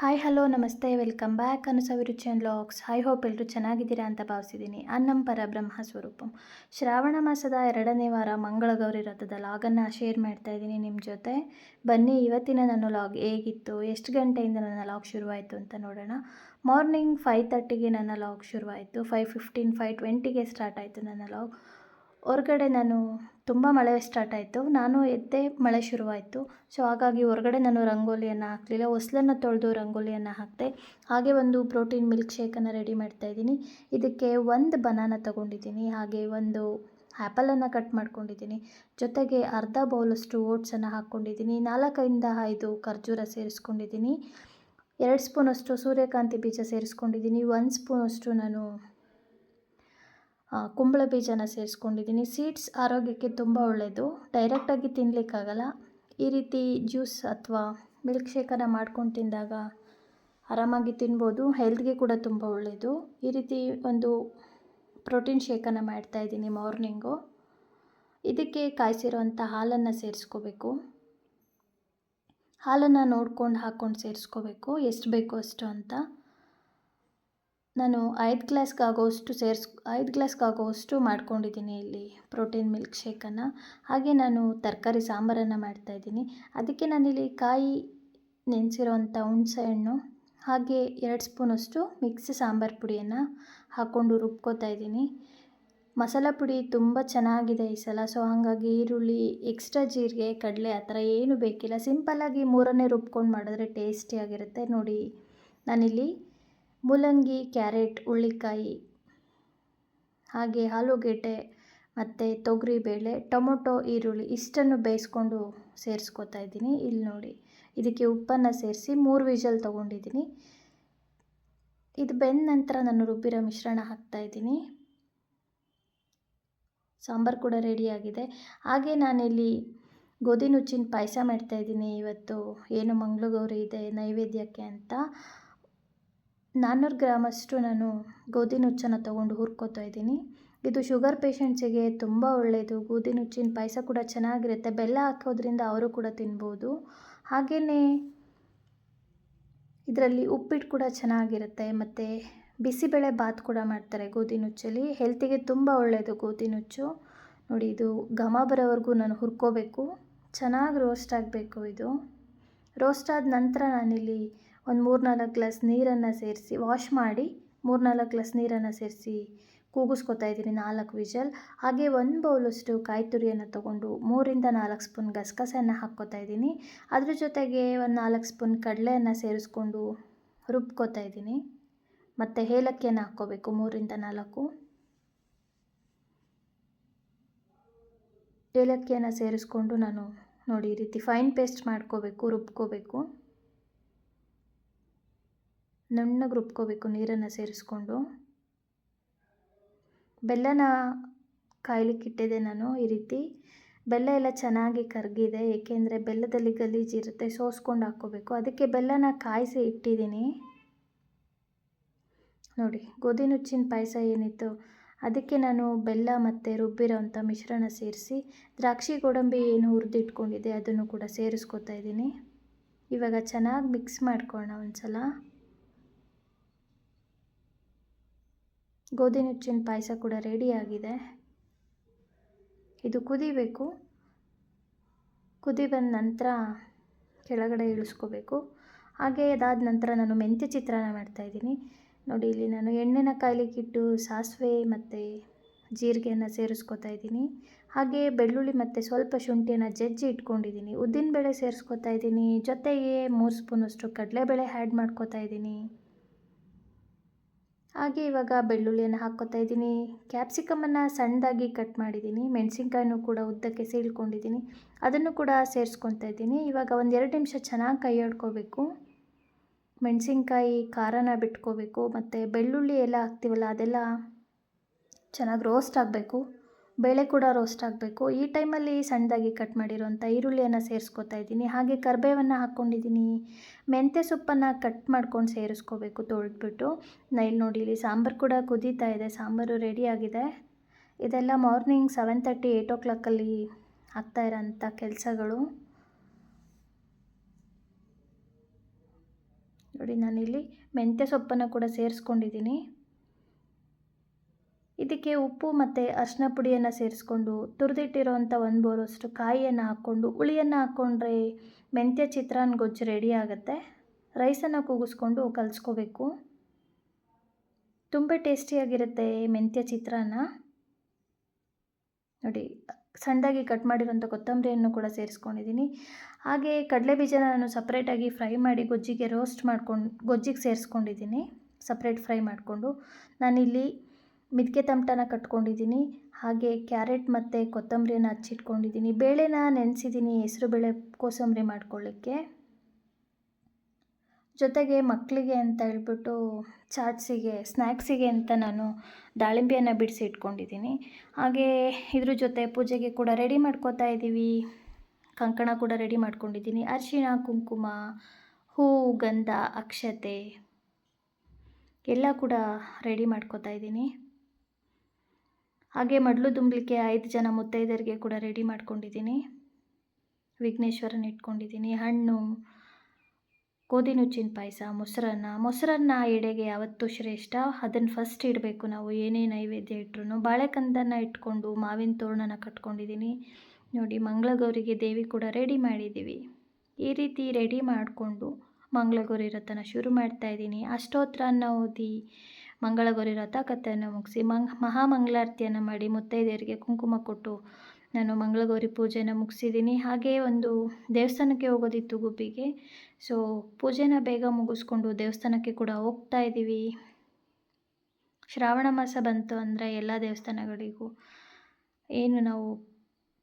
Hi hello ನಮಸ್ತೆ welcome back ಅನುಸವಿರುಚಿ and vlogs high hope ಎಲ್ಲರೂ ಚೆನ್ನಾಗಿದ್ದೀರಾ ಅಂತ ಭಾವಿಸಿದ್ದೀನಿ. ಅನ್ನಂ ಪರಬ್ರಹ್ಮ ಸ್ವರೂಪಂ. ಶ್ರಾವಣ ಮಾಸದ ಎರಡನೇ ವಾರ ಮಂಗಳಗೌರಿ ರಥದ ಲಾಗನ್ನು ಶೇರ್ ಮಾಡ್ತಾ ಇದ್ದೀನಿ ನಿಮ್ಮ ಜೊತೆ. ಬನ್ನಿ, ಇವತ್ತಿನ ನನ್ನ ಲಾಗ್ ಹೇಗಿತ್ತು? ಎಷ್ಟು ಗಂಟೆಯಿಂದ ನನ್ನ ಲಾಗ್ ಶುರುವಾಯಿತು ಅಂತ ನೋಡೋಣ. ಮಾರ್ನಿಂಗ್ ಫೈವ್ ತರ್ಟಿಗೆ ನನ್ನ ಲಾಗ್ ಶುರುವಾಯಿತು. ಫೈವ್ ಫಿಫ್ಟೀನ್ ಫೈವ್ ಟ್ವೆಂಟಿಗೆ ಸ್ಟಾರ್ಟ್ ಆಯಿತು ನನ್ನ ಲಾಗ್ ಹೊರಗಡೆ ನಾನು ತುಂಬ ಮಳೆ ಸ್ಟಾರ್ಟ್ ಆಯಿತು. ನಾನು ಎದ್ದೆ ಮಳೆ ಶುರುವಾಯಿತು. ಸೊ ಹಾಗಾಗಿ ಹೊರಗಡೆ ನಾನು ರಂಗೋಲಿಯನ್ನು ಹಾಕಲಿಲ್ಲ. ಹೊಸ್ಲನ್ನು ತೊಳೆದು ರಂಗೋಲಿಯನ್ನು ಹಾಕಿದೆ. ಹಾಗೆ ಒಂದು ಪ್ರೋಟೀನ್ ಮಿಲ್ಕ್ ಶೇಕನ್ನು ರೆಡಿ ಮಾಡ್ತಾ ಇದ್ದೀನಿ. ಇದಕ್ಕೆ ಒಂದು ಬನಾನ ತಗೊಂಡಿದ್ದೀನಿ. ಹಾಗೆ ಒಂದು ಆ್ಯಪಲನ್ನು ಕಟ್ ಮಾಡ್ಕೊಂಡಿದ್ದೀನಿ. ಜೊತೆಗೆ ಅರ್ಧ ಬೌಲಷ್ಟು ಓಟ್ಸನ್ನು ಹಾಕ್ಕೊಂಡಿದ್ದೀನಿ. ನಾಲ್ಕರಿಂದ ಐದು ಖರ್ಜೂರ ಸೇರಿಸ್ಕೊಂಡಿದ್ದೀನಿ. ಎರಡು ಸ್ಪೂನಷ್ಟು ಸೂರ್ಯಕಾಂತಿ ಬೀಜ ಸೇರಿಸ್ಕೊಂಡಿದ್ದೀನಿ. ಒಂದು ಸ್ಪೂನಷ್ಟು ನಾನು ಕುಂಬಳ ಬೀಜನ ಸೇರಿಸ್ಕೊಂಡಿದ್ದೀನಿ. ಸೀಡ್ಸ್ ಆರೋಗ್ಯಕ್ಕೆ ತುಂಬ ಒಳ್ಳೆಯದು ಡೈರೆಕ್ಟಾಗಿ ತಿನ್ನಲಿಕ್ಕಾಗಲ್ಲ ಈ ರೀತಿ ಜ್ಯೂಸ್ ಅಥವಾ ಮಿಲ್ಕ್ ಶೇಕನ್ನು ಮಾಡ್ಕೊಂಡು ತಿಂದಾಗ ಆರಾಮಾಗಿ ತಿನ್ಬೋದು. ಹೆಲ್ತ್ಗೆ ಕೂಡ ತುಂಬ ಒಳ್ಳೆಯದು ಈ ರೀತಿ ಒಂದು ಪ್ರೋಟೀನ್ ಶೇಕನ್ನು ಮಾಡ್ತಾಯಿದ್ದೀನಿ ಮಾರ್ನಿಂಗು ಇದಕ್ಕೆ ಕಾಯಿಸಿರುವಂಥ ಹಾಲನ್ನು ಸೇರಿಸ್ಕೋಬೇಕು. ಹಾಲನ್ನು ನೋಡ್ಕೊಂಡು ಹಾಕ್ಕೊಂಡು ಸೇರಿಸ್ಕೋಬೇಕು. ಎಷ್ಟು ಬೇಕೋ ಅಷ್ಟು ಅಂತ. ನಾನು ಐದು ಗ್ಲಾಸ್ಗೆ ಸೇರ್ಸ್, ಐದು ಗ್ಲಾಸ್ಗೆ ಆಗೋವಷ್ಟು ಮಾಡ್ಕೊಂಡಿದ್ದೀನಿ ಇಲ್ಲಿ ಪ್ರೋಟೀನ್ ಮಿಲ್ಕ್ ಶೇಕನ್ನು ಹಾಗೆ ನಾನು ತರಕಾರಿ ಸಾಂಬಾರನ್ನು ಮಾಡ್ತಾಯಿದ್ದೀನಿ. ಅದಕ್ಕೆ ನಾನಿಲ್ಲಿ ಕಾಯಿ ನೆನೆಸಿರೋವಂಥ ಹುಣಸೆ ಹಣ್ಣು, ಹಾಗೆ ಎರಡು ಸ್ಪೂನಷ್ಟು ಮಿಕ್ಸ್ ಸಾಂಬಾರು ಪುಡಿಯನ್ನು ಹಾಕ್ಕೊಂಡು ರುಬ್ಕೋತಾ ಇದ್ದೀನಿ. ಮಸಾಲ ಪುಡಿ ತುಂಬ ಚೆನ್ನಾಗಿದೆ ಈ ಸಲ, ಸೊ ಹಾಗಾಗಿ ಈರುಳ್ಳಿ, ಎಕ್ಸ್ಟ್ರಾ ಜೀರಿಗೆ, ಕಡಲೆ ಆ ಥರ ಏನೂ ಬೇಕಿಲ್ಲ. ಸಿಂಪಲ್ಲಾಗಿ ಮೂರನ್ನೇ ರುಬ್ಕೊಂಡು ಮಾಡಿದ್ರೆ ಟೇಸ್ಟಿಯಾಗಿರುತ್ತೆ ನೋಡಿ, ನಾನಿಲ್ಲಿ ಮೂಲಂಗಿ, ಕ್ಯಾರೆಟ್ ಹುರ್ಳಿಕಾಯಿ ಹಾಗೆ ಆಲೂಗೆಡ್ಡೆ ಮತ್ತು ತೊಗರಿಬೇಳೆ ಟೊಮೊಟೊ, ಈರುಳ್ಳಿ ಇಷ್ಟನ್ನು ಬೇಯಿಸ್ಕೊಂಡು ಸೇರಿಸ್ಕೊತಾ ಇದ್ದೀನಿ. ಇಲ್ಲಿ ನೋಡಿ, ಇದಕ್ಕೆ ಉಪ್ಪನ್ನು ಸೇರಿಸಿ ಮೂರು ವಿಷಲ್ ತೊಗೊಂಡಿದ್ದೀನಿ. ಇದು ಬೆಂದ ನಂತರ ನಾನು ರುಬ್ಬಿರೋ ಮಿಶ್ರಣ ಹಾಕ್ತಾಯಿದ್ದೀನಿ ಸಾಂಬಾರು ಕೂಡ ರೆಡಿಯಾಗಿದೆ ಹಾಗೆ ನಾನಿಲ್ಲಿ ಗೋಧಿ ನುಚ್ಚಿನ ಪಾಯಸ ಮಾಡ್ತಾಯಿದ್ದೀನಿ ಇವತ್ತು ಏನು ಮಂಗಳಗೌರಿ ಇದೆ ನೈವೇದ್ಯಕ್ಕೆ ಅಂತ. ನಾನ್ನೂರು ಗ್ರಾಮಷ್ಟು ನಾನು ಗೋಧಿ ನುಚ್ಚನ್ನು ತೊಗೊಂಡು ಹುರ್ಕೋತಾ ಇದ್ದೀನಿ. ಇದು ಶುಗರ್ ಪೇಷಂಟ್ಸಿಗೆ ತುಂಬ ಒಳ್ಳೆಯದು ಗೋಧಿ ನುಚ್ಚಿನ ಪಾಯಸ ಕೂಡ ಚೆನ್ನಾಗಿರುತ್ತೆ. ಬೆಲ್ಲ ಹಾಕೋದ್ರಿಂದ ಅವರು ಕೂಡ ತಿನ್ಬೋದು. ಹಾಗೆಯೇ ಇದರಲ್ಲಿ ಉಪ್ಪಿಟ್ಟು ಕೂಡ ಚೆನ್ನಾಗಿರುತ್ತೆ. ಮತ್ತು ಬಿಸಿಬೇಳೆ ಬಾತ್ ಕೂಡ ಮಾಡ್ತಾರೆ ಗೋಧಿ ನುಚ್ಚಲ್ಲಿ. ಹೆಲ್ತಿಗೆ ತುಂಬ ಒಳ್ಳೆಯದು ಗೋಧಿ ನುಚ್ಚು. ನೋಡಿ, ಇದು ಘಮ ಬರೋವರೆಗೂ ನಾನು ಹುರ್ಕೋಬೇಕು. ಚೆನ್ನಾಗಿ ರೋಸ್ಟ್ ಆಗಬೇಕು ಇದು. ರೋಸ್ಟ್ ಆದ ನಂತರ ನಾನಿಲ್ಲಿ ಒಂದು ಮೂರು ನಾಲ್ಕು ಗ್ಲಾಸ್ ನೀರನ್ನು ಸೇರಿಸಿ ವಾಶ್ ಮಾಡಿ ಮೂರು ನಾಲ್ಕು ಗ್ಲಾಸ್ ನೀರನ್ನು ಸೇರಿಸಿ ಕೂಗಿಸ್ಕೊತಾ ಇದ್ದೀನಿ ನಾಲ್ಕು ವಿಷಲ್. ಹಾಗೆ ಒಂದು ಬೌಲಷ್ಟು ಕಾಯಿ ತುರಿಯನ್ನು ತೊಗೊಂಡು ಮೂರಿಂದ ನಾಲ್ಕು ಸ್ಪೂನ್ ಗಸಗಸೆಯನ್ನು ಹಾಕ್ಕೋತಾ ಇದ್ದೀನಿ. ಅದ್ರ ಜೊತೆಗೆ ಒಂದು ನಾಲ್ಕು ಸ್ಪೂನ್ ಕಡಲೆಯನ್ನು ಸೇರಿಸ್ಕೊಂಡು ರುಬ್ಕೋತಾ ಇದ್ದೀನಿ. ಮತ್ತು ಏಲಕ್ಕಿಯನ್ನು ಹಾಕ್ಕೋಬೇಕು ಮೂರಿಂದ ನಾಲ್ಕು. ಏಲಕ್ಕಿಯನ್ನು ಸೇರಿಸ್ಕೊಂಡು ನಾನು ನೋಡಿ ಈ ರೀತಿ ಫೈನ್ ಪೇಸ್ಟ್ ಮಾಡ್ಕೋಬೇಕು, ರುಬ್ಕೋಬೇಕು. ನುಣ್ಣಗೆ ರುಬ್ಕೋಬೇಕು ನೀರನ್ನು ಸೇರಿಸ್ಕೊಂಡು. ಬೆಲ್ಲನ ಕಾಯ್ಲಿಕ್ಕಿಟ್ಟಿದೆ ನಾನು ಈ ರೀತಿ. ಬೆಲ್ಲ ಎಲ್ಲ ಚೆನ್ನಾಗಿ ಕರಗಿದೆ, ಏಕೆಂದರೆ ಬೆಲ್ಲದಲ್ಲಿ ಗಲೀಜಿರುತ್ತೆ ಸೋಸ್ಕೊಂಡು ಹಾಕ್ಕೋಬೇಕು. ಅದಕ್ಕೆ ಬೆಲ್ಲನ ಕಾಯಿಸಿ ಇಟ್ಟಿದ್ದೀನಿ. ನೋಡಿ ಗೋಧಿ ನುಚ್ಚಿನ ಪಾಯಸ ಏನಿತ್ತು, ಅದಕ್ಕೆ ನಾನು ಬೆಲ್ಲ ಮತ್ತು ರುಬ್ಬಿರೋವಂಥ ಮಿಶ್ರಣ ಸೇರಿಸಿ, ದ್ರಾಕ್ಷಿ ಗೋಡಂಬಿ ಏನು ಹುರಿದಿಟ್ಕೊಂಡಿದೆ ಅದನ್ನು ಕೂಡ ಸೇರಿಸ್ಕೊತಾ ಇದ್ದೀನಿ. ಇವಾಗ ಚೆನ್ನಾಗಿ ಮಿಕ್ಸ್ ಮಾಡ್ಕೊಳ್ಳೋಣ ಒಂದು ಸಲ ಗೋಧಿ ನುಚ್ಚಿನ ಪಾಯಸ ಕೂಡ ರೆಡಿಯಾಗಿದೆ ಇದು ಕುದಿಬೇಕು. ಕುದಿ ಬಂದ ನಂತರ ಕೆಳಗಡೆ ಇಳಿಸ್ಕೋಬೇಕು. ಹಾಗೆ ಅದಾದ ನಂತರ ನಾನು ಮೆಂತ್ಯ ಚಿತ್ರಾನ್ನ ಮಾಡ್ತಾಯಿದ್ದೀನಿ ನೋಡಿ, ಇಲ್ಲಿ ನಾನು ಎಣ್ಣೆನ ಕಾಯ್ಲಿಕ್ಕಿಟ್ಟು ಸಾಸಿವೆ ಮತ್ತು ಜೀರಿಗೆಯನ್ನು ಸೇರಿಸ್ಕೊತಾ ಇದ್ದೀನಿ. ಹಾಗೆ ಬೆಳ್ಳುಳ್ಳಿ ಮತ್ತು ಸ್ವಲ್ಪ ಶುಂಠಿಯನ್ನು ಜಜ್ಜಿ ಇಟ್ಕೊಂಡಿದ್ದೀನಿ. ಉದ್ದಿನಬೇಳೆ ಸೇರಿಸ್ಕೊತಾ ಇದ್ದೀನಿ. ಜೊತೆಗೆ ಮೂರು ಸ್ಪೂನಷ್ಟು ಕಡಲೆಬೇಳೆ ಆ್ಯಡ್ ಮಾಡ್ಕೋತಾ ಇದ್ದೀನಿ. ಹಾಗೆ ಇವಾಗ ಬೆಳ್ಳುಳ್ಳಿಯನ್ನು ಹಾಕ್ಕೋತಾ ಇದ್ದೀನಿ. ಕ್ಯಾಪ್ಸಿಕಮನ್ನು ಸಣ್ಣದಾಗಿ ಕಟ್ ಮಾಡಿದ್ದೀನಿ. ಮೆಣಸಿನ್ಕಾಯಿನೂ ಕೂಡ ಉದ್ದಕ್ಕೆ ಸೀಳ್ಕೊಂಡಿದ್ದೀನಿ. ಅದನ್ನು ಕೂಡ ಸೇರಿಸ್ಕೊತಾ ಇದ್ದೀನಿ. ಇವಾಗ ಒಂದು ಎರಡು ನಿಮಿಷ ಚೆನ್ನಾಗಿ ಕೈ ಆಡ್ಕೋಬೇಕು. ಮೆಣಸಿನ್ಕಾಯಿ, ಖಾರನ ಬಿಟ್ಕೋಬೇಕು. ಮತ್ತು ಬೆಳ್ಳುಳ್ಳಿ ಎಲ್ಲ ಹಾಕ್ತೀವಲ್ಲ ಅದೆಲ್ಲ ಚೆನ್ನಾಗಿ ರೋಸ್ಟ್ ಆಗಬೇಕು. ಬೇಳೆ ಕೂಡ ರೋಸ್ಟ್ ಆಗಬೇಕು. ಈ ಟೈಮಲ್ಲಿ ಸಣ್ಣದಾಗಿ ಕಟ್ ಮಾಡಿರೋಂಥ ಈರುಳ್ಳಿಯನ್ನು ಸೇರಿಸ್ಕೊತಾ ಇದ್ದೀನಿ. ಹಾಗೆ ಕರ್ಬೇವನ್ನು ಹಾಕ್ಕೊಂಡಿದ್ದೀನಿ ಮೆಂತ್ಯ ಸೊಪ್ಪನ್ನು ಕಟ್ ಮಾಡ್ಕೊಂಡು ಸೇರಿಸ್ಕೋಬೇಕು ತೊಳೆದ್ಬಿಟ್ಟು. ನೈಲ್ ನೋಡಿ, ಇಲ್ಲಿ ಸಾಂಬಾರು ಕೂಡ ಕುದೀತಾ ಇದೆ. ಸಾಂಬಾರು ರೆಡಿಯಾಗಿದೆ ಇದೆಲ್ಲ ಮಾರ್ನಿಂಗ್ ಸೆವೆನ್ ತರ್ಟಿ ಏಯ್ಟ್ ಓ ಕ್ಲಾಕಲ್ಲಿ ಆಗ್ತಾ ಇರೋಂಥ ಕೆಲಸಗಳು. ನೋಡಿ, ನಾನಿಲ್ಲಿ ಮೆಂತ್ಯ ಸೊಪ್ಪನ್ನು ಕೂಡ ಸೇರಿಸ್ಕೊಂಡಿದ್ದೀನಿ. ಇದಕ್ಕೆ ಉಪ್ಪು ಮತ್ತು ಅರಿಶಿನ ಪುಡಿಯನ್ನು ಸೇರಿಸ್ಕೊಂಡು ತುರಿದಿಟ್ಟಿರೋಂಥ ಒಂದು ಬೋರಷ್ಟು ಕಾಯಿಯನ್ನು ಹಾಕ್ಕೊಂಡು ಹುಳಿಯನ್ನು ಹಾಕ್ಕೊಂಡ್ರೆ ಮೆಂತ್ಯ, ಚಿತ್ರಾನ್ನ, ಗೊಜ್ಜು ರೆಡಿ ಆಗುತ್ತೆ. ರೈಸನ್ನು ಕೂಗಿಸ್ಕೊಂಡು ಕಲಿಸ್ಕೋಬೇಕು. ತುಂಬ ಟೇಸ್ಟಿಯಾಗಿರುತ್ತೆ ಮೆಂತ್ಯ, ಚಿತ್ರಾನ್ನ. ನೋಡಿ, ಸಣ್ಣದಾಗಿ ಕಟ್ ಮಾಡಿರೋಂಥ ಕೊತ್ತಂಬರಿಯನ್ನು ಕೂಡ ಸೇರಿಸ್ಕೊಂಡಿದ್ದೀನಿ ಹಾಗೆ ಕಡಲೆ ಬೀಜನ ನಾನು ಸಪ್ರೇಟಾಗಿ ಫ್ರೈ ಮಾಡಿ ಗೊಜ್ಜಿಗೆ ರೋಸ್ಟ್ ಮಾಡ್ಕೊಂಡು, ಗೊಜ್ಜಿಗೆ ಸೇರಿಸ್ಕೊಂಡಿದ್ದೀನಿ ಸಪ್ರೇಟ್ ಫ್ರೈ ಮಾಡಿಕೊಂಡು ನಾನಿಲ್ಲಿ ಮಿದ್ಕೆ ತಮಟನ ಕಟ್ಕೊಂಡಿದ್ದೀನಿ, ಹಾಗೆ ಕ್ಯಾರೆಟ್ ಮತ್ತು ಕೊತ್ತಂಬರಿನ ಹಚ್ಚಿಟ್ಕೊಂಡಿದ್ದೀನಿ. ಬೇಳೆನ ನೆನೆಸಿದ್ದೀನಿ ಹೆಸರು ಬೇಳೆ ಕೋಸಂಬರಿ ಮಾಡ್ಕೊಳ್ಳಿಕ್ಕೆ. ಜೊತೆಗೆ ಮಕ್ಕಳಿಗೆ ಅಂತ ಹೇಳ್ಬಿಟ್ಟು ಚಾಟ್ಸಿಗೆ ಸ್ನ್ಯಾಕ್ಸಿಗೆ ಅಂತ ನಾನು ದಾಳಿಂಬೆಯನ್ನು ಬಿಡಿಸಿ ಇಟ್ಕೊಂಡಿದ್ದೀನಿ. ಹಾಗೆ ಇದ್ರ ಜೊತೆ ಪೂಜೆಗೆ ಕೂಡ ರೆಡಿ ಮಾಡ್ಕೋತಾ ಇದ್ದೀವಿ. ಕಂಕಣ ಕೂಡ ರೆಡಿ ಮಾಡ್ಕೊಂಡಿದ್ದೀನಿ. ಅರಿಶಿಣ, ಕುಂಕುಮ, ಹೂ, ಗಂಧ, ಅಕ್ಷತೆ ಎಲ್ಲ ಕೂಡ ರೆಡಿ ಮಾಡ್ಕೋತಾ ಇದ್ದೀನಿ. ಹಾಗೆ ಮಡ್ಲು ತುಂಬಲಿಕ್ಕೆ ಐದು ಜನ ಮುತ್ತೈದರಿಗೆ ಕೂಡ ರೆಡಿ ಮಾಡ್ಕೊಂಡಿದ್ದೀನಿ. ವಿಘ್ನೇಶ್ವರನ ಇಟ್ಕೊಂಡಿದ್ದೀನಿ. ಹಣ್ಣು ಗೋಧಿ ನುಚ್ಚಿನ ಪಾಯಸ, ಮೊಸರನ್ನ. ಮೊಸರನ್ನ ಎಡೆಗೆ ಯಾವತ್ತೂ ಶ್ರೇಷ್ಠ. ಅದನ್ನು ಫಸ್ಟ್ ಇಡಬೇಕು ನಾವು, ಏನೇ ನೈವೇದ್ಯ ಇಟ್ಟರು ಬಾಳೆಕಂದನ್ನು ಇಟ್ಕೊಂಡು ಮಾವಿನ ತೋರಣನ ಕಟ್ಕೊಂಡಿದ್ದೀನಿ. ನೋಡಿ, ಮಂಗಳಗೌರಿಗೆ ದೇವಿ ಕೂಡ ರೆಡಿ ಮಾಡಿದ್ದೀವಿ. ಈ ರೀತಿ ರೆಡಿ ಮಾಡಿಕೊಂಡು ಮಂಗಳಗೌರಿ ವ್ರತನ ಶುರು ಮಾಡ್ತಾ ಇದ್ದೀನಿ. ಅಷ್ಟೋತ್ರನ ಓದಿ ಮಂಗಳಗೌರಿ ರಥಕಥೆಯನ್ನು ಕಥೆಯನ್ನು ಮುಗಿಸಿ ಮಂಗ್, ಮಹಾಮಂಗಳಾರತಿಯನ್ನು ಮಾಡಿ ಮುತ್ತೈದೆಯರಿಗೆ ಕುಂಕುಮ ಕೊಟ್ಟು ನಾನು ಮಂಗಳಗೌರಿ ಪೂಜೆನ ಮುಗಿಸಿದ್ದೀನಿ. ಹಾಗೇ ಒಂದು ದೇವಸ್ಥಾನಕ್ಕೆ ಹೋಗೋದಿತ್ತು ಗುಬ್ಬಿಗೆ. ಸೊ ಪೂಜೆನ ಬೇಗ ಮುಗಿಸ್ಕೊಂಡು ದೇವಸ್ಥಾನಕ್ಕೆ ಕೂಡ ಹೋಗ್ತಾ ಇದ್ದೀವಿ. ಶ್ರಾವಣ ಮಾಸ ಬಂತು ಅಂದರೆ ಎಲ್ಲ ದೇವಸ್ಥಾನಗಳಿಗೂ. ಏನು ನಾವು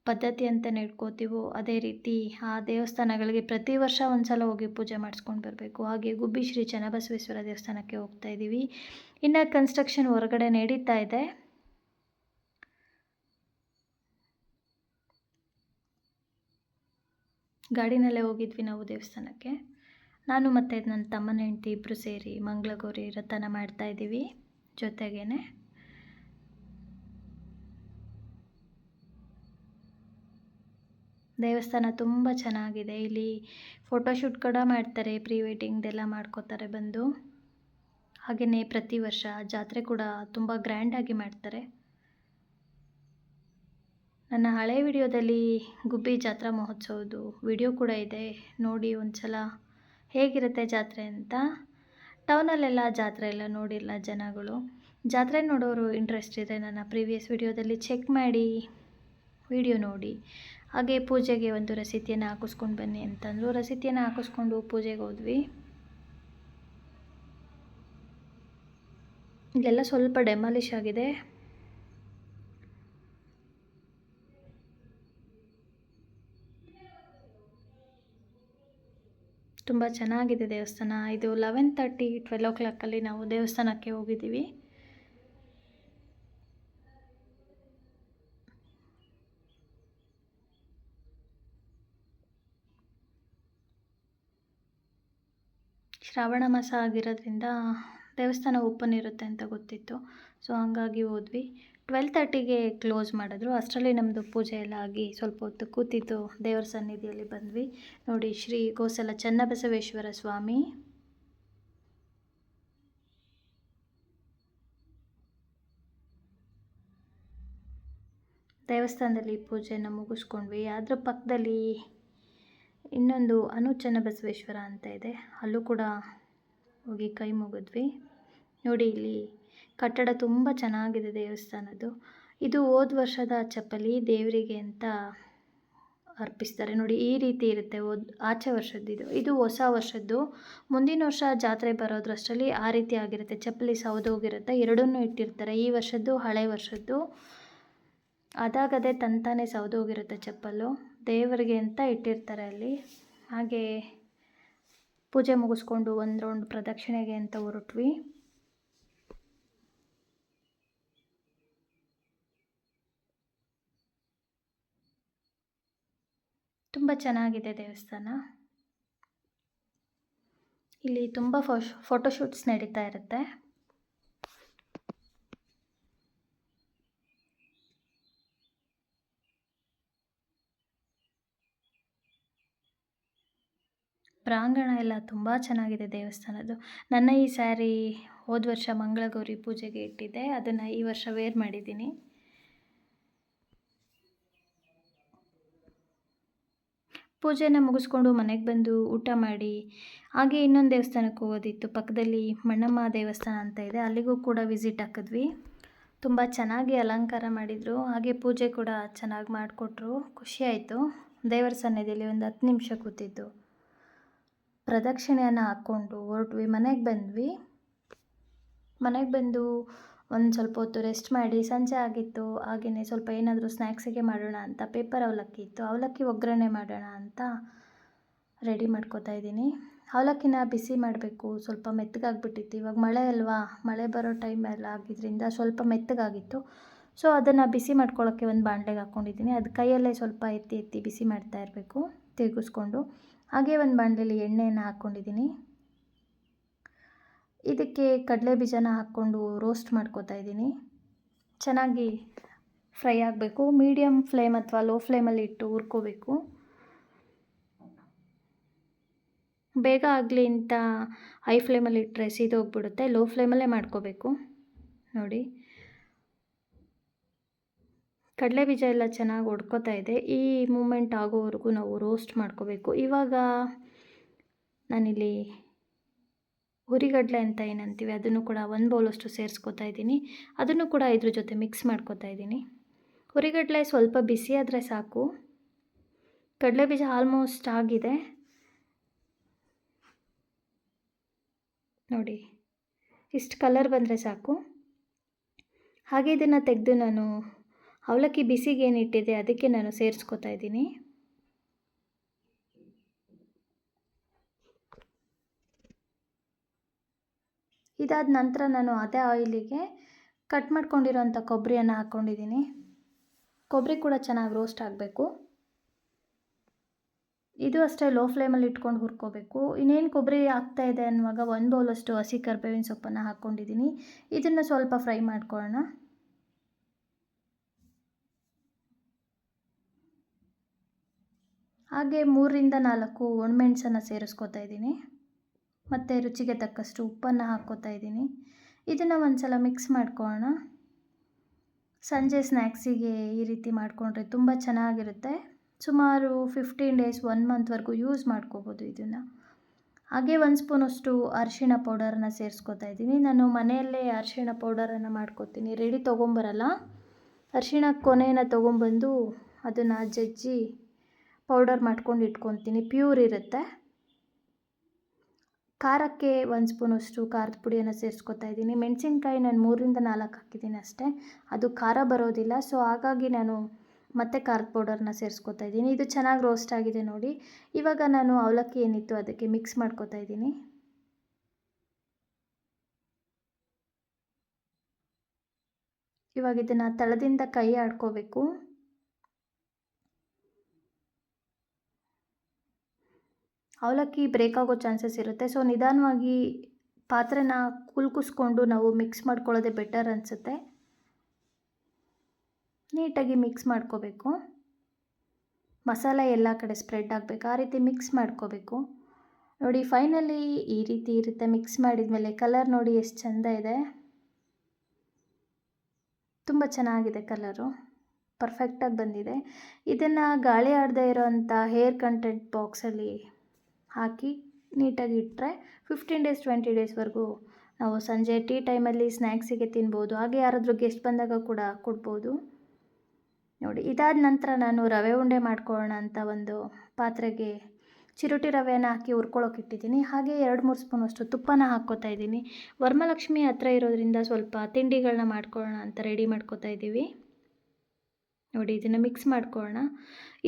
ಪದ್ಧತಿ ಅಂತ ನೆಡ್ಕೋತೀವೋ ಅದೇ ರೀತಿ ಆ ದೇವಸ್ಥಾನಗಳಿಗೆ ಪ್ರತಿ ವರ್ಷ ಒಂದು ಸಲ ಹೋಗಿ ಪೂಜೆ ಮಾಡಿಸ್ಕೊಂಡು ಬರಬೇಕು. ಹಾಗೆ ಗುಬ್ಬಿ ಶ್ರೀ ಚನ್ನಬಸವೇಶ್ವರ ದೇವಸ್ಥಾನಕ್ಕೆ ಹೋಗ್ತಾ ಇದ್ದೀವಿ. ಇನ್ನು ಕನ್ಸ್ಟ್ರಕ್ಷನ್ ಹೊರಗಡೆ ನಡೀತಾ ಇದೆ. ಗಾಡಿನಲ್ಲೇ ಹೋಗಿದ್ವಿ ನಾವು ದೇವಸ್ಥಾನಕ್ಕೆ. ನಾನು ಮತ್ತು ನನ್ನ ತಮ್ಮನ ಹೆಂಡತಿ ಇಬ್ಬರು ಸೇರಿ ಮಂಗಳಗೌರಿ ವ್ರತನ ಮಾಡ್ತಾಯಿದ್ದೀವಿ ಜೊತೆಗೇ ದೇವಸ್ಥಾನ ತುಂಬ ಚೆನ್ನಾಗಿದೆ. ಇಲ್ಲಿ ಫೋಟೋಶೂಟ್ ಕೂಡ ಮಾಡ್ತಾರೆ ಪ್ರೀ ವೆಡ್ಡಿಂಗ್ದೆಲ್ಲ ಮಾಡ್ಕೋತಾರೆ ಬಂದು. ಹಾಗೆಯೇ ಪ್ರತಿ ವರ್ಷ ಜಾತ್ರೆ ಕೂಡ ತುಂಬ ಗ್ರ್ಯಾಂಡಾಗಿ ಮಾಡ್ತಾರೆ. ನನ್ನ ಹಳೆ ವಿಡಿಯೋದಲ್ಲಿ ಗುಬ್ಬಿ ಜಾತ್ರಾ ಮಹೋತ್ಸವದ್ದು ವಿಡಿಯೋ ಕೂಡ ಇದೆ. ನೋಡಿ ಒಂದು ಸಲ ಹೇಗಿರುತ್ತೆ ಜಾತ್ರೆ ಅಂತ. ಟೌನಲ್ಲೆಲ್ಲ ಜಾತ್ರೆ ಎಲ್ಲ ನೋಡಿಲ್ಲ ಜನಗಳು. ಜಾತ್ರೆ ನೋಡೋರು ಇಂಟ್ರೆಸ್ಟ್ ಇದೆ ನನ್ನ ಪ್ರೀವಿಯಸ್ ವಿಡಿಯೋದಲ್ಲಿ ಚೆಕ್ ಮಾಡಿ. ವಿಡಿಯೋ ನೋಡಿ. ಹಾಗೆ ಪೂಜೆಗೆ ಒಂದು ರಸೀತಿಯನ್ನು ಹಾಕಿಸ್ಕೊಂಡು ಬನ್ನಿ ಅಂತಂದರು. ರಸೀತಿಯನ್ನು ಹಾಕಿಸ್ಕೊಂಡು ಪೂಜೆಗೆ ಹೋದ್ವಿ. ಇಲ್ಲೆಲ್ಲ ಸ್ವಲ್ಪ ಡೆಮಾಲಿಷ್ ಆಗಿದೆ. ತುಂಬ ಚೆನ್ನಾಗಿದೆ ದೇವಸ್ಥಾನ. ಇದು ಲೆವೆನ್ ತರ್ಟಿ ಟ್ವೆಲ್ ಓ ಕ್ಲಾಕಲ್ಲಿ ನಾವು ದೇವಸ್ಥಾನಕ್ಕೆ ಹೋಗಿದ್ದೀವಿ. ಶ್ರಾವಣ ಮಾಸ ಆಗಿರೋದ್ರಿಂದ ದೇವಸ್ಥಾನ ಓಪನ್ ಇರುತ್ತೆ ಅಂತ ಗೊತ್ತಿತ್ತು. ಸೊ, ಹಂಗಾಗಿ ಹೋದ್ವಿ. ಟ್ವೆಲ್ ತರ್ಟಿಗೆ ಕ್ಲೋಸ್ ಮಾಡಿದ್ರು. ಅಷ್ಟರಲ್ಲಿ ನಮ್ಮದು ಪೂಜೆ ಎಲ್ಲ ಆಗಿ ಸ್ವಲ್ಪ ಹೊತ್ತು ಕೂತಿದ್ದು ದೇವರ ಸನ್ನಿಧಿಯಲ್ಲಿ ಬಂದ್ವಿ. ನೋಡಿ, ಶ್ರೀ ಗೋಸಲ ಚನ್ನಬಸವೇಶ್ವರ ಸ್ವಾಮಿ. ದೇವಸ್ಥಾನದಲ್ಲಿ ಪೂಜೆನ ಮುಗಿಸ್ಕೊಂಡ್ವಿ. ಅದ್ರ ಪಕ್ಕದಲ್ಲಿ ಇನ್ನೊಂದು ಅನು ಚನ್ನಬಸವೇಶ್ವರ ಅಂತ ಇದೆ. ಅಲ್ಲೂ ಕೂಡ ಹೋಗಿ ಕೈ ಮುಗಿದ್ವಿ. ನೋಡಿ ಇಲ್ಲಿ ಕಟ್ಟಡ ತುಂಬ ಚೆನ್ನಾಗಿದೆ ದೇವಸ್ಥಾನದ್ದು. ಇದು ಹೋದ ವರ್ಷದ ಚಪ್ಪಲಿ ದೇವರಿಗೆ ಅಂತ ಅರ್ಪಿಸ್ತಾರೆ. ನೋಡಿ ಈ ರೀತಿ ಇರುತ್ತೆ ಓದ್ ಆಚೆ ವರ್ಷದ್ದು ಇದು. ಇದು ಹೊಸ ವರ್ಷದ್ದು. ಮುಂದಿನ ವರ್ಷ ಜಾತ್ರೆ ಬರೋದ್ರಷ್ಟರಲ್ಲಿ ಆ ರೀತಿ ಆಗಿರುತ್ತೆ. ಚಪ್ಪಲಿ ಸೌದೋಗಿರುತ್ತೆ ಎರಡನ್ನೂ ಇಟ್ಟಿರ್ತಾರೆ. ಈ ವರ್ಷದ್ದು ಹಳೆ ವರ್ಷದ್ದು. ಅದಾಗದೇ ತಂತಾನೆ ಸೌದೋಗಿರುತ್ತೆ ಚಪ್ಪಲು. ದೇವರಿಗೆ ಅಂತ ಇಟ್ಟಿರ್ತಾರೆ ಅಲ್ಲಿ. ಹಾಗೆ ಪೂಜೆ ಮುಗಿಸ್ಕೊಂಡು ಒಂದು ರೌಂಡ್ ಪ್ರದಕ್ಷಿಣೆಗೆ ಅಂತ ಹೊರಟ್ವಿ. ತುಂಬ ಚೆನ್ನಾಗಿದೆ ದೇವಸ್ಥಾನ. ಇಲ್ಲಿ ತುಂಬ ಫೋಶ್ ಫೋಟೋಶೂಟ್ಸ್ ನಡೀತಾ ಇರುತ್ತೆ. ಪ್ರಾಂಗಣ ಎಲ್ಲ ತುಂಬ ಚೆನ್ನಾಗಿದೆ ದೇವಸ್ಥಾನದ್ದು. ನನ್ನ ಈ ಸ್ಯಾರಿ ಹೋದ ವರ್ಷ ಮಂಗಳಗೌರಿ ಪೂಜೆಗೆ ಇಟ್ಟಿದ್ದೆ. ಅದನ್ನು ಈ ವರ್ಷ ವೇರ್ ಮಾಡಿದ್ದೀನಿ. ಪೂಜೆನ ಮುಗಿಸ್ಕೊಂಡು ಮನೆಗೆ ಬಂದು ಊಟ ಮಾಡಿ, ಹಾಗೆ ಇನ್ನೊಂದು ದೇವಸ್ಥಾನಕ್ಕೆ ಹೋಗೋದಿತ್ತು. ಪಕ್ಕದಲ್ಲಿ ಮಣ್ಣಮ್ಮ ದೇವಸ್ಥಾನ ಅಂತ ಇದೆ. ಅಲ್ಲಿಗೂ ಕೂಡ ವಿಸಿಟ್ ಹಾಕಿದ್ವಿ. ತುಂಬ ಚೆನ್ನಾಗಿ ಅಲಂಕಾರ ಮಾಡಿದರು. ಹಾಗೆ ಪೂಜೆ ಕೂಡ ಚೆನ್ನಾಗಿ ಮಾಡಿಕೊಟ್ರು. ಖುಷಿಯಾಯಿತು ದೇವರ ಸನ್ನಿಧಿಯಲ್ಲಿ ಒಂದು ಹತ್ತು ನಿಮಿಷ ಕೂತಿದ್ದು. ಪ್ರದಕ್ಷಿಣೆಯನ್ನು ಹಾಕ್ಕೊಂಡು ಹೊರಟ್ವಿ. ಮನೆಗೆ ಬಂದ್ವಿ. ಮನೆಗೆ ಬಂದು ಒಂದು ಸ್ವಲ್ಪ ಹೊತ್ತು ರೆಸ್ಟ್ ಮಾಡಿ ಸಂಜೆ ಆಗಿತ್ತು. ಹಾಗೆಯೇ ಸ್ವಲ್ಪ ಏನಾದರೂ ಸ್ನ್ಯಾಕ್ಸಿಗೆ ಮಾಡೋಣ ಅಂತ ಪೇಪರ್ ಅವಲಕ್ಕಿ ಇತ್ತು. ಅವಲಕ್ಕಿ ಒಗ್ಗರಣೆ ಮಾಡೋಣ ಅಂತ ರೆಡಿ ಮಾಡ್ಕೋತಾ ಇದ್ದೀನಿ. ಅವಲಕ್ಕಿನ ಬಿಸಿ ಮಾಡಬೇಕು. ಸ್ವಲ್ಪ ಮೆತ್ತಗಾಗ್ಬಿಟ್ಟಿತ್ತು. ಇವಾಗ ಮಳೆ ಅಲ್ವಾ? ಮಳೆ ಬರೋ ಟೈಮ್ ಎಲ್ಲ ಆಗಿದ್ದರಿಂದ ಸ್ವಲ್ಪ ಮೆತ್ತಗಾಗಿತ್ತು. ಸೊ ಅದನ್ನು ಬಿಸಿ ಮಾಡ್ಕೊಳ್ಳೋಕ್ಕೆ ಒಂದು ಬಾಣಲೆಗೆ ಹಾಕ್ಕೊಂಡಿದ್ದೀನಿ ಅದು ಕೈಯಲ್ಲೇ ಸ್ವಲ್ಪ ಎತ್ತಿ ಎತ್ತಿ ಬಿಸಿ ಮಾಡ್ತಾ ಇರಬೇಕು, ತಿರುಗಿಸ್ಕೊಂಡು. ಹಾಗೆ ಒಂದು ಬಾಣಲೆಯಲ್ಲಿ ಎಣ್ಣೆಯನ್ನು ಹಾಕ್ಕೊಂಡಿದ್ದೀನಿ ಇದಕ್ಕೆ ಕಡಲೆ ಬೀಜನ ಹಾಕ್ಕೊಂಡು ರೋಸ್ಟ್ ಮಾಡ್ಕೋತಾ ಇದ್ದೀನಿ ಚೆನ್ನಾಗಿ ಫ್ರೈ ಆಗಬೇಕು. ಮೀಡಿಯಮ್ ಫ್ಲೇಮ್ ಅಥವಾ ಲೋ ಫ್ಲೇಮಲ್ಲಿ ಇಟ್ಟು ಹುರ್ಕೋಬೇಕು. ಬೇಗ ಆಗಲಿ ಅಂತ ಹೈ ಫ್ಲೇಮಲ್ಲಿ ಇಟ್ಟರೆ ಸೀದೋಗ್ಬಿಡುತ್ತೆ. ಲೋ ಫ್ಲೇಮಲ್ಲೇ ಮಾಡ್ಕೋಬೇಕು. ನೋಡಿ. ಕಡಲೆ ಬೀಜ ಎಲ್ಲ ಚೆನ್ನಾಗಿ ಹೊಡ್ಕೋತಾ ಇದೆ. ಈ ಮೂಮೆಂಟ್ ಆಗೋವರೆಗೂ ನಾವು ರೋಸ್ಟ್ ಮಾಡ್ಕೋಬೇಕು. ಇವಾಗ ನಾನಿಲ್ಲಿ ಹುರಿಗಡಲೆ ಅಂತ ಏನಂತೀವಿ, ಅದನ್ನು ಕೂಡ ಒಂದು ಬೌಲಷ್ಟು ಸೇರಿಸ್ಕೊತಾ ಇದ್ದೀನಿ. ಅದನ್ನು ಕೂಡ ಇದ್ರ ಜೊತೆ ಮಿಕ್ಸ್ ಮಾಡ್ಕೊತಾ ಇದ್ದೀನಿ. ಹುರಿಗಡಲೆ ಸ್ವಲ್ಪ ಬಿಸಿ ಆದರೆ ಸಾಕು. ಕಡಲೆ ಬೀಜ ಆಲ್ಮೋಸ್ಟ್ ಆಗಿದೆ. ನೋಡಿ, ಇಷ್ಟು ಕಲರ್ ಬಂದರೆ ಸಾಕು. ಹಾಗೆ ಇದನ್ನು ತೆಗೆದು ನಾನು ಅವಲಕ್ಕಿ ಬಿಸಿಗೆ ಏನಿಟ್ಟಿದೆ ಅದಕ್ಕೆ ನಾನು ಸೇರಿಸ್ಕೊತಾ ಇದ್ದೀನಿ. ಇದಾದ ನಂತರ ನಾನು ಅದೇ ಆಯಿಲಿಗೆ ಕಟ್ ಮಾಡ್ಕೊಂಡಿರೋಂಥ ಕೊಬ್ಬರಿಯನ್ನು ಹಾಕ್ಕೊಂಡಿದ್ದೀನಿ. ಕೊಬ್ಬರಿ ಕೂಡ ಚೆನ್ನಾಗಿ ರೋಸ್ಟ್ ಆಗಬೇಕು. ಇದು ಅಷ್ಟೇ ಲೋ ಫ್ಲೇಮಲ್ಲಿ ಇಟ್ಕೊಂಡು ಹುರ್ಕೋಬೇಕು. ಇನ್ನೇನು ಕೊಬ್ಬರಿ ಆಗ್ತಾ ಇದೆ ಅನ್ನುವಾಗ ಒಂದು ಬೌಲಷ್ಟು ಹಸಿ ಕರ್ಬೇವಿನ ಸೊಪ್ಪನ್ನು ಹಾಕ್ಕೊಂಡಿದ್ದೀನಿ. ಇದನ್ನು ಸ್ವಲ್ಪ ಫ್ರೈ ಮಾಡ್ಕೊಳ್ಳೋಣ. ಹಾಗೆ ಮೂರರಿಂದ ನಾಲ್ಕು ಒಣಮೆಣಸನ್ನು ಸೇರಿಸ್ಕೊತಾ ಇದ್ದೀನಿ. ಮತ್ತು ರುಚಿಗೆ ತಕ್ಕಷ್ಟು ಉಪ್ಪನ್ನು ಹಾಕ್ಕೋತಾ ಇದ್ದೀನಿ. ಇದನ್ನು ಒಂದು ಸಲ ಮಿಕ್ಸ್ ಮಾಡ್ಕೊಳ್ಳೋಣ. ಸಂಜೆ ಸ್ನ್ಯಾಕ್ಸಿಗೆ ಈ ರೀತಿ ಮಾಡಿಕೊಂಡ್ರೆ ತುಂಬ ಚೆನ್ನಾಗಿರುತ್ತೆ. ಸುಮಾರು ಫಿಫ್ಟೀನ್ ಡೇಸ್ ಒನ್ ಮಂತ್ವರೆಗೂ ಯೂಸ್ ಮಾಡ್ಕೋಬೋದು ಇದನ್ನು. ಹಾಗೆ ಒಂದು ಸ್ಪೂನಷ್ಟು ಅರಿಶಿಣ ಪೌಡರನ್ನು ಸೇರಿಸ್ಕೊತಾ ಇದ್ದೀನಿ. ನಾನು ಮನೆಯಲ್ಲೇ ಅರಿಶಿಣ ಪೌಡರನ್ನು ಮಾಡ್ಕೊತೀನಿ. ರೆಡಿ ತೊಗೊಂಬರಲ್ಲ. ಅರಿಶಿಣ ಕೊನೆಯನ್ನು ತೊಗೊಂಬಂದು ಅದನ್ನು ಜಜ್ಜಿ ಪೌಡರ್ ಮಾಡ್ಕೊಂಡು ಇಟ್ಕೊತೀನಿ. ಪ್ಯೂರ್ ಇರುತ್ತೆ. ಖಾರಕ್ಕೆ ಒಂದು ಸ್ಪೂನಷ್ಟು ಖಾರದ ಪುಡಿಯನ್ನು ಸೇರಿಸ್ಕೊತಾ ಇದ್ದೀನಿ. ಮೆಣಸಿನ್ಕಾಯಿ ನಾನು ಮೂರಿಂದ ನಾಲ್ಕು ಹಾಕಿದ್ದೀನಿ ಅಷ್ಟೇ. ಅದು ಖಾರ ಬರೋದಿಲ್ಲ. ಸೊ ಹಾಗಾಗಿ ನಾನು ಮತ್ತೆ ಖಾರದ ಪೌಡರ್ನ ಸೇರಿಸ್ಕೊತಾ ಇದ್ದೀನಿ. ಇದು ಚೆನ್ನಾಗಿ ರೋಸ್ಟ್ ಆಗಿದೆ ನೋಡಿ. ಇವಾಗ ನಾನು ಅವಲಕ್ಕಿ ಏನಿತ್ತು ಅದಕ್ಕೆ ಮಿಕ್ಸ್ ಮಾಡ್ಕೊತಾ ಇದ್ದೀನಿ. ಇವಾಗ ಇದನ್ನು ತಳದಿಂದ ಕೈ ಆಡ್ಕೋಬೇಕು. ಅವಲಕ್ಕಿ ಬ್ರೇಕ್ ಆಗೋ ಚಾನ್ಸಸ್ ಇರುತ್ತೆ. ಸೊ ನಿಧಾನವಾಗಿ ಪಾತ್ರೆನ ಕುಲ್ಕಿಸ್ಕೊಂಡು ನಾವು ಮಿಕ್ಸ್ ಮಾಡ್ಕೊಳ್ಳೋದೇ ಬೆಟರ್ ಅನಿಸುತ್ತೆ. ನೀಟಾಗಿ ಮಿಕ್ಸ್ ಮಾಡ್ಕೋಬೇಕು. ಮಸಾಲೆ ಎಲ್ಲ ಕಡೆ ಸ್ಪ್ರೆಡ್ ಆಗಬೇಕು. ಆ ರೀತಿ ಮಿಕ್ಸ್ ಮಾಡ್ಕೋಬೇಕು. ನೋಡಿ ಫೈನಲಿ ಈ ರೀತಿ ಇರುತ್ತೆ. ಮಿಕ್ಸ್ ಮಾಡಿದ ಮೇಲೆ ಕಲರ್ ನೋಡಿ ಎಷ್ಟು ಚೆಂದ ಇದೆ. ತುಂಬ ಚೆನ್ನಾಗಿದೆ ಕಲರು ಪರ್ಫೆಕ್ಟಾಗಿ ಬಂದಿದೆ. ಇದನ್ನು ಗಾಳಿ ಆಡದೇ ಇರೋವಂಥ ಹೇರ್ ಕಂಟೆಂಟ್ ಬಾಕ್ಸಲ್ಲಿ ಹಾಕಿ ನೀಟಾಗಿ ಇಟ್ಟರೆ ಫಿಫ್ಟೀನ್ ಡೇಸ್ ಟ್ವೆಂಟಿ ಡೇಸ್ವರೆಗೂ ನಾವು ಸಂಜೆ ಟೀ ಟೈಮಲ್ಲಿ ಸ್ನ್ಯಾಕ್ಸಿಗೆ ತಿನ್ಬೋದು. ಹಾಗೆ ಯಾರಾದರೂ ಗೆಸ್ಟ್ ಬಂದಾಗ ಕೂಡ ಕೊಡ್ಬೋದು. ನೋಡಿ, ಇದಾದ ನಂತರ ನಾನು ರವೆ ಉಂಡೆ ಮಾಡ್ಕೊಳ್ಳೋಣ ಅಂತ ಒಂದು ಪಾತ್ರೆಗೆ ಚಿರುಟಿ ರವೆಯನ್ನು ಹಾಕಿ ಹುರ್ಕೊಳ್ಳೋಕೆ ಇಟ್ಟಿದ್ದೀನಿ. ಹಾಗೆ ಎರಡು, ಮೂರು ಸ್ಪೂನಷ್ಟು ತುಪ್ಪನ ಹಾಕ್ಕೋತಾ ಇದ್ದೀನಿ. ವರ್ಮಲಕ್ಷ್ಮಿ ಹತ್ರ ಇರೋದ್ರಿಂದ ಸ್ವಲ್ಪ ತಿಂಡಿಗಳನ್ನ ಮಾಡ್ಕೊಳ್ಳೋಣ ಅಂತ ರೆಡಿ ಮಾಡ್ಕೋತಾ ಇದ್ದೀವಿ. ನೋಡಿ, ಇದನ್ನು ಮಿಕ್ಸ್ ಮಾಡ್ಕೊಳ್ಳೋಣ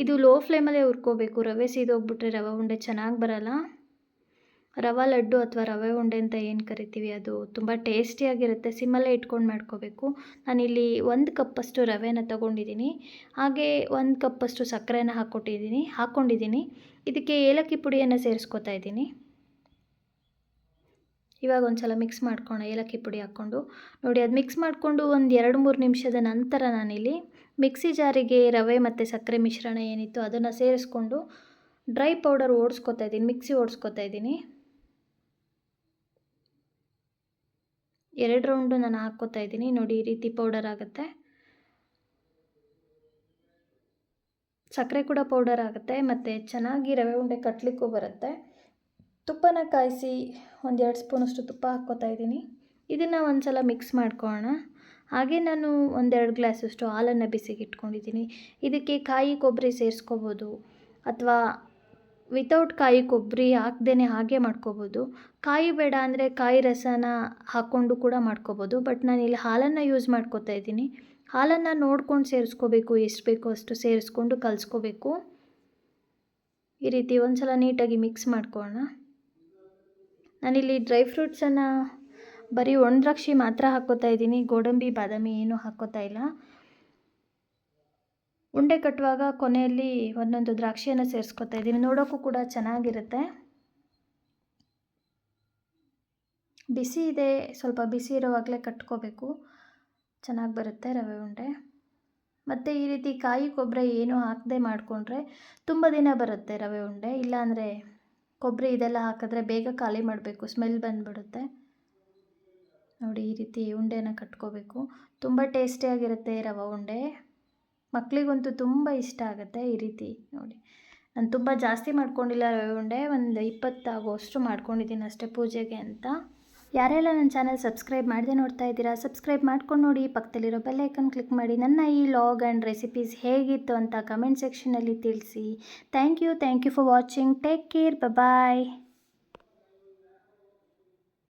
ಇದು ಲೋ ಫ್ಲೇಮಲ್ಲೇ ಹುರ್ಕೋಬೇಕು. ರವೆ ಸೀದೋಗ್ಬಿಟ್ರೆ ರವೆ ಉಂಡೆ ಚೆನ್ನಾಗಿ ಬರಲ್ಲ. ರವೆ ಲಡ್ಡು ಅಥವಾ ರವೆ ಉಂಡೆ ಅಂತ ಏನು ಕರಿತೀವಿ ಅದು ತುಂಬ ಟೇಸ್ಟಿಯಾಗಿರುತ್ತೆ ಸಿಮ್ಮಲ್ಲೇ ಇಟ್ಕೊಂಡು ಮಾಡ್ಕೋಬೇಕು. ನಾನಿಲ್ಲಿ ಒಂದು ಕಪ್ಪಷ್ಟು ರವೆನ ತಗೊಂಡಿದ್ದೀನಿ ಹಾಗೆ ಒಂದು ಕಪ್ಪಷ್ಟು ಸಕ್ಕರೆನ ಹಾಕ್ಕೊಟ್ಟಿದ್ದೀನಿ ಹಾಕ್ಕೊಂಡಿದ್ದೀನಿ ಇದಕ್ಕೆ ಏಲಕ್ಕಿ ಪುಡಿಯನ್ನು ಸೇರಿಸ್ಕೊತಾ ಇದ್ದೀನಿ ಇವಾಗ ಒಂದು ಸಲ ಮಿಕ್ಸ್ ಮಾಡ್ಕೊಳ್ಳೋಣ ಏಲಕ್ಕಿ ಪುಡಿ ಹಾಕ್ಕೊಂಡು. ನೋಡಿ, ಅದು ಮಿಕ್ಸ್ ಮಾಡಿಕೊಂಡು ಒಂದು ಎರಡು ಮೂರು ನಿಮಿಷದ ನಂತರ ನಾನಿಲ್ಲಿ ಮಿಕ್ಸಿ ಜಾರಿಗೆ ರವೆ ಮತ್ತು ಸಕ್ಕರೆ ಮಿಶ್ರಣ ಏನಿತ್ತು ಅದನ್ನು ಸೇರಿಸ್ಕೊಂಡು ಡ್ರೈ ಪೌಡರ್ ಓಡಿಸ್ಕೊತಾ ಇದ್ದೀನಿ, ಮಿಕ್ಸಿ ಓಡಿಸ್ಕೊತಾ ಇದ್ದೀನಿ. ಎರಡು ರೌಂಡು ನಾನು ಹಾಕ್ಕೋತಾ ಇದ್ದೀನಿ, ನೋಡಿ ಈ ರೀತಿ ಪೌಡರ್ ಆಗುತ್ತೆ. ಸಕ್ಕರೆ ಕೂಡ ಪೌಡರ್ ಆಗುತ್ತೆ, ಮತ್ತು ಚೆನ್ನಾಗಿ ರವೆ ಉಂಡೆ ಕಟ್ಟಲಿಕ್ಕೂ ಬರುತ್ತೆ. ತುಪ್ಪನ ಕಾಯಿಸಿ ಒಂದೆರಡು ಸ್ಪೂನಷ್ಟು ತುಪ್ಪ ಹಾಕ್ಕೋತಾ ಇದ್ದೀನಿ. ಇದನ್ನು ಒಂದು ಸಲ ಮಿಕ್ಸ್ ಮಾಡ್ಕೊಳ್ಳೋಣ. ಹಾಗೆ ನಾನು ಒಂದೆರಡು ಗ್ಲಾಸಷ್ಟು ಹಾಲನ್ನು ಬಿಸಿಗೆ ಇಟ್ಕೊಂಡಿದ್ದೀನಿ ಇದಕ್ಕೆ ಕಾಯಿ ಕೊಬ್ಬರಿ ಸೇರಿಸ್ಕೋಬೋದು. ಅಥವಾ ವಿತೌಟ್ ಕಾಯಿ ಕೊಬ್ಬರಿ ಹಾಕ್ದೇ ಹಾಗೆ ಮಾಡ್ಕೋಬೋದು. ಕಾಯಿ ಬೇಡ ಅಂದರೆ ಕಾಯಿ ರಸನ ಹಾಕ್ಕೊಂಡು ಕೂಡ ಮಾಡ್ಕೋಬೋದು. ಬಟ್ ನಾನಿಲ್ಲಿ ಹಾಲನ್ನು ಯೂಸ್ ಮಾಡ್ಕೋತಾ ಇದ್ದೀನಿ. ಹಾಲನ್ನು ನೋಡ್ಕೊಂಡು ಸೇರಿಸ್ಕೋಬೇಕು, ಎಷ್ಟು ಬೇಕೋ ಅಷ್ಟು ಸೇರಿಸ್ಕೊಂಡು ಕಲಿಸ್ಕೋಬೇಕು. ಈ ರೀತಿ ಒಂದು ಸಲ ನೀಟಾಗಿ ಮಿಕ್ಸ್ ಮಾಡ್ಕೊಳ್ಳೋಣ. ನಾನಿಲ್ಲಿ ಡ್ರೈ ಫ್ರೂಟ್ಸನ್ನು ಬರೀ ಒಣದ್ರಾಕ್ಷಿ ಮಾತ್ರ ಹಾಕೋತಾ ಇದ್ದೀನಿ. ಗೋಡಂಬಿ, ಬಾದಾಮಿ ಏನೂ ಹಾಕ್ಕೋತಾ ಇಲ್ಲ. ಉಂಡೆ ಕಟ್ಟುವಾಗ ಕೊನೆಯಲ್ಲಿ ಒಂದೊಂದು ದ್ರಾಕ್ಷಿಯನ್ನು ಸೇರಿಸ್ಕೊತಾ ಇದ್ದೀನಿ. ನೋಡೋಕ್ಕೂ ಕೂಡ ಚೆನ್ನಾಗಿರುತ್ತೆ. ಬಿಸಿ ಇದೆ. ಸ್ವಲ್ಪ ಬಿಸಿ ಇರೋವಾಗಲೇ ಕಟ್ಕೋಬೇಕು. ಚೆನ್ನಾಗಿ ಬರುತ್ತೆ ರವೆ ಉಂಡೆ. ಮತ್ತು ಈ ರೀತಿ ಕಾಯಿ ಕೊಬ್ಬರಿ ಏನೂ ಹಾಕದೆ ಮಾಡಿಕೊಂಡ್ರೆ ತುಂಬ ದಿನ ಬರುತ್ತೆ ರವೆ ಉಂಡೆ. ಇಲ್ಲಾಂದರೆ ಕೊಬ್ಬರಿ ಇದೆಲ್ಲ ಹಾಕಿದ್ರೆ ಬೇಗ ಖಾಲಿ ಮಾಡಬೇಕು. ಸ್ಮೆಲ್ ಬಂದುಬಿಡುತ್ತೆ. ನೋಡಿ, ಈ ರೀತಿ ಉಂಡೆನ ಕಟ್ಕೋಬೇಕು. ತುಂಬ ಟೇಸ್ಟಿಯಾಗಿರುತ್ತೆ ರವೆ ಉಂಡೆ. ಮಕ್ಕಳಿಗಂತೂ ತುಂಬ ಇಷ್ಟ ಆಗುತ್ತೆ ಈ ರೀತಿ, ನೋಡಿ. ನಾನು ತುಂಬ ಜಾಸ್ತಿ ಮಾಡ್ಕೊಂಡಿಲ್ಲ ರವೆ ಉಂಡೆ, ಒಂದು ಇಪ್ಪತ್ತಾಗೋಷ್ಟು ಮಾಡ್ಕೊಂಡಿದ್ದೀನಿ ಅಷ್ಟೇ ಪೂಜೆಗೆ ಅಂತ. ಯಾರೆಲ್ಲ ನನ್ನ ಚಾನಲ್ ಸಬ್ಸ್ಕ್ರೈಬ್ ಮಾಡಿದೆ ನೋಡ್ತಾ ಇದ್ದೀರಾ, ಸಬ್ಸ್ಕ್ರೈಬ್ ಮಾಡ್ಕೊಂಡು ನೋಡಿ. ಪಕ್ಕದಲ್ಲಿರೋ ಬೆಲ್ಲೈಕನ್ ಕ್ಲಿಕ್ ಮಾಡಿ. ನನ್ನ ಈ ಲಾಗ್ ಆ್ಯಂಡ್ ರೆಸಿಪೀಸ್ ಹೇಗಿತ್ತು ಅಂತ ಕಮೆಂಟ್ ಸೆಕ್ಷನಲ್ಲಿ ತಿಳಿಸಿ. Thank you thank you for watching. Take care bye